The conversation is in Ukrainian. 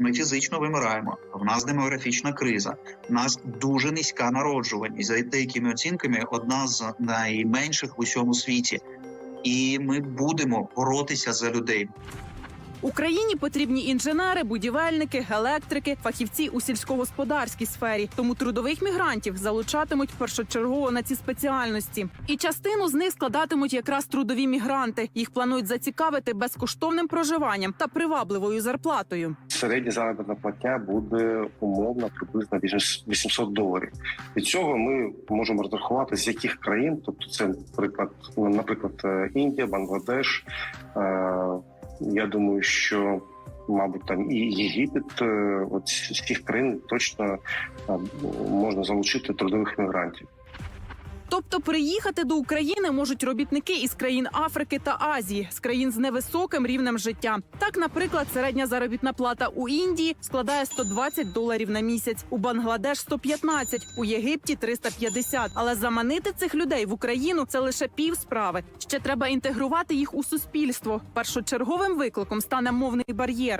Ми фізично вимираємо. В нас демографічна криза. В нас дуже низька народжуваність. За деякими оцінками, одна з найменших в усьому світі. І ми будемо боротися за людей. Україні потрібні інженери, будівельники, електрики, фахівці у сільськогосподарській сфері. Тому трудових мігрантів залучатимуть першочергово на ці спеціальності. І частину з них складатимуть якраз трудові мігранти. Їх планують зацікавити безкоштовним проживанням та привабливою зарплатою. Середня заробітна платня буде умовно приблизно 800 доларів. Від цього ми можемо розрахувати з яких країн, тобто це наприклад, наприклад, е, Індія, Бангладеш. е, Я думаю, що мабуть там і Єгипет, е, от з цих країн точно можна залучити трудових мігрантів. Тобто приїхати до України можуть робітники із країн Африки та Азії, з країн з невисоким рівнем життя. Так, наприклад, середня заробітна плата у Індії складає 120 доларів на місяць, у Бангладеш 115, у Єгипті 350. Але заманити цих людей в Україну це лише пів справи. Ще треба інтегрувати їх у суспільство. Першочерговим викликом стане мовний бар'єр.